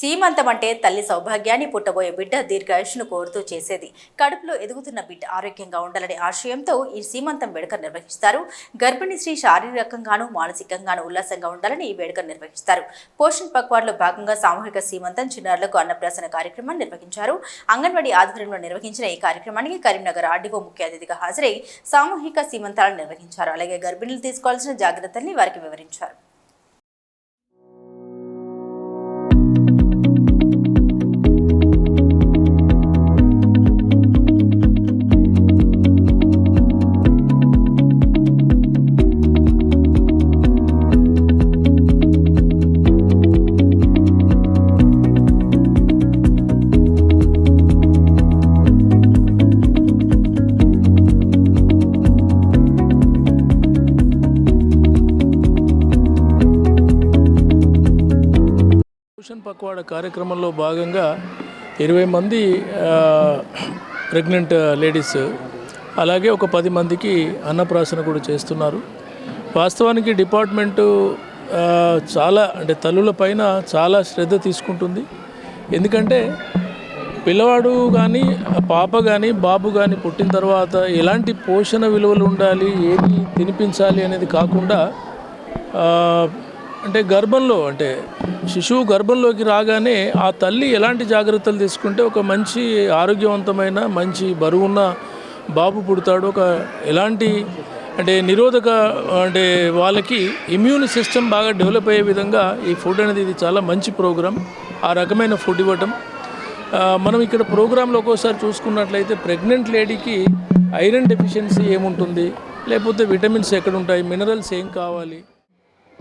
సీమంతం అంటే తల్లి సౌభాగ్యాన్ని పుట్టబోయే బిడ్డ దీర్ఘాయుష్ను కోరుతూ చేసేది. కడుపులో ఎదుగుతున్న బిడ్డ ఆరోగ్యంగా ఉండాలనే ఆశయంతో ఈ సీమంతం వేడుక నిర్వహిస్తారు. గర్భిణీ స్త్రీ శారీరకంగానూ మానసికంగానూ ఉల్లాసంగా ఉండాలని ఈ వేడుక నిర్వహిస్తారు. పోషణ్ పక్వాడ్లో భాగంగా సామూహిక సీమంతం చిన్నారులకు అన్నప్రాసన కార్యక్రమాన్ని నిర్వహించారు. అంగన్వాడీ ఆధ్వర్యంలో నిర్వహించిన ఈ కార్యక్రమానికి కరీంనగర్ ఆర్డీఓ ముఖ్య అతిథిగా హాజరై సామూహిక సీమంతాలను నిర్వహించారు. అలాగే గర్భిణులు తీసుకోవాల్సిన జాగ్రత్తల్ని వారికి వివరించారు. పోషణ్ పక్వాడ కార్యక్రమంలో భాగంగా ఇరవై మంది ప్రెగ్నెంట్ లేడీస్ అలాగే ఒక పది మందికి అన్నప్రాసన కూడా చేస్తున్నారు. వాస్తవానికి డిపార్ట్మెంటు చాలా అంటే తల్లుల పైన చాలా శ్రద్ధ తీసుకుంటుంది. ఎందుకంటే పిల్లవాడు కానీ పాప కానీ బాబు కానీ పుట్టిన తర్వాత ఎలాంటి పోషణ విలువలు ఉండాలి ఏది తినిపించాలి అనేది కాకుండా అంటే గర్భంలో అంటే శిశువు గర్భంలోకి రాగానే ఆ తల్లి ఎలాంటి జాగ్రత్తలు తీసుకుంటే ఒక మంచి ఆరోగ్యవంతమైన మంచి బరువున్న బాబు పుడతాడు? ఒక ఎలాంటి అంటే నిరోధక అంటే వాళ్ళకి ఇమ్యూన్ సిస్టమ్ బాగా డెవలప్ అయ్యే విధంగా ఈ ఫుడ్ అనేది ఇది చాలా మంచి ప్రోగ్రాం ఆ రకమైన ఫుడ్ ఇవ్వటం. మనం ఇక్కడ ప్రోగ్రాంలో ఒక్కోసారి చూసుకున్నట్లయితే ప్రెగ్నెంట్ లేడీకి ఐరన్ డెఫిషియన్సీ ఏముంటుంది? లేకపోతే విటమిన్స్ ఎక్కడ ఉంటాయి మినరల్స్ ఏం కావాలి?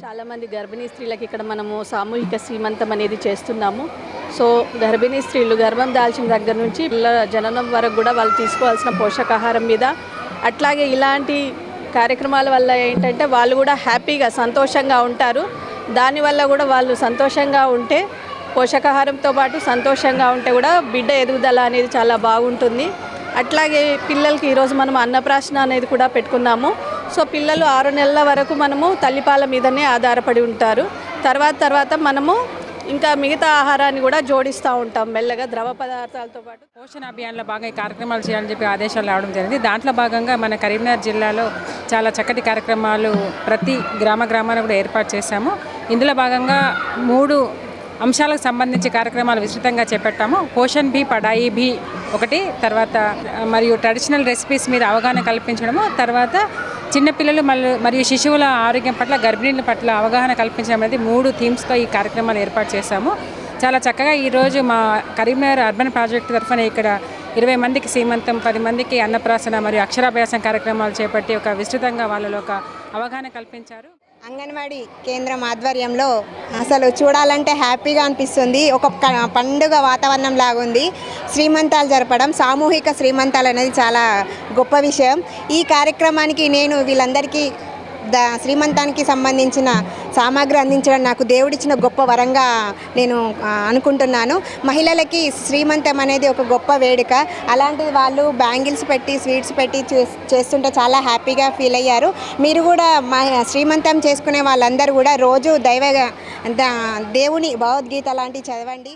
చాలామంది గర్భిణీ స్త్రీలకు ఇక్కడ మనము సామూహిక సీమంతం అనేది చేస్తున్నాము. సో గర్భిణీ స్త్రీలు గర్భం దాల్చిన దగ్గర నుంచి పిల్లల జననం వరకు కూడా వాళ్ళు తీసుకోవాల్సిన పోషకాహారం మీద. అట్లాగే ఇలాంటి కార్యక్రమాల వల్ల ఏంటంటే వాళ్ళు కూడా హ్యాపీగా సంతోషంగా ఉంటారు. దానివల్ల కూడా వాళ్ళు సంతోషంగా ఉంటే పోషకాహారంతో పాటు సంతోషంగా ఉంటే కూడా బిడ్డ ఎదుగుదల అనేది చాలా బాగుంటుంది. అట్లాగే పిల్లలకి ఈరోజు మనం అన్నప్రాసన అనేది కూడా పెట్టుకున్నాము. సో పిల్లలు ఆరు నెలల వరకు మనము తల్లిపాల మీదనే ఆధారపడి ఉంటారు. తర్వాత తర్వాత మనము ఇంకా మిగతా ఆహారాన్ని కూడా జోడిస్తూ ఉంటాం. మెల్లగా ద్రవ పదార్థాలతో పాటు పోషణ అభియాన్లో బాగా ఈ కార్యక్రమాలు చేయాలని చెప్పి ఆదేశాలు రావడం జరిగింది. దాంట్లో భాగంగా మన కరీంనగర్ జిల్లాలో చాలా చక్కటి కార్యక్రమాలు ప్రతి గ్రామ గ్రామాన్ని కూడా ఏర్పాటు చేశాము. ఇందులో భాగంగా మూడు అంశాలకు సంబంధించి కార్యక్రమాలు విస్తృతంగా చేపట్టాము. పోషన్ బి పడాయి బి ఒకటి తర్వాత మరియు ట్రెడిషనల్ రెసిపీస్ మీద అవగాహన కల్పించడము తర్వాత చిన్నపిల్లలు మళ్ళీ మరియు శిశువుల ఆరోగ్యం పట్ల గర్భిణీల పట్ల అవగాహన కల్పించడం అనేది మూడు థీమ్స్తో ఈ కార్యక్రమాలు ఏర్పాటు చేశాము. చాలా చక్కగా ఈరోజు మా కరీంనగర్ అర్బన్ ప్రాజెక్ట్ తరఫున ఇక్కడ ఇరవై మందికి సీమంతం పది మందికి అన్నప్రాసన మరియు అక్షరాభ్యాసం కార్యక్రమాలు చేపట్టి ఒక విస్తృతంగా వాళ్ళలో ఒక అవగాహన కల్పించారు. అంగన్వాడీ కేంద్రం ఆధ్వర్యంలో అసలు చూడాలంటే హ్యాపీగా అనిపిస్తుంది. ఒక పండుగ వాతావరణం లాగుంది. శ్రీమంతాలు జరపడం సామూహిక శ్రీమంతాలు అనేది చాలా గొప్ప విషయం. ఈ కార్యక్రమానికి నేను వీళ్ళందరికీ దా శ్రీమంతానికి సంబంధించిన సామాగ్రి అందించడం నాకు దేవుడిచ్చిన గొప్ప వరంగా నేను అనుకుంటున్నాను. మహిళలకి శ్రీమంతం అనేది ఒక గొప్ప వేడుక. అలాంటిది వాళ్ళు బ్యాంగిల్స్ పెట్టి స్వీట్స్ పెట్టి చేస్తుంటే చాలా హ్యాపీగా ఫీల్ అయ్యారు. మీరు కూడా మా శ్రీమంతం చేసుకునే వాళ్ళందరూ కూడా రోజు దైవ దేవుని భగవద్గీత లాంటివి చదవండి.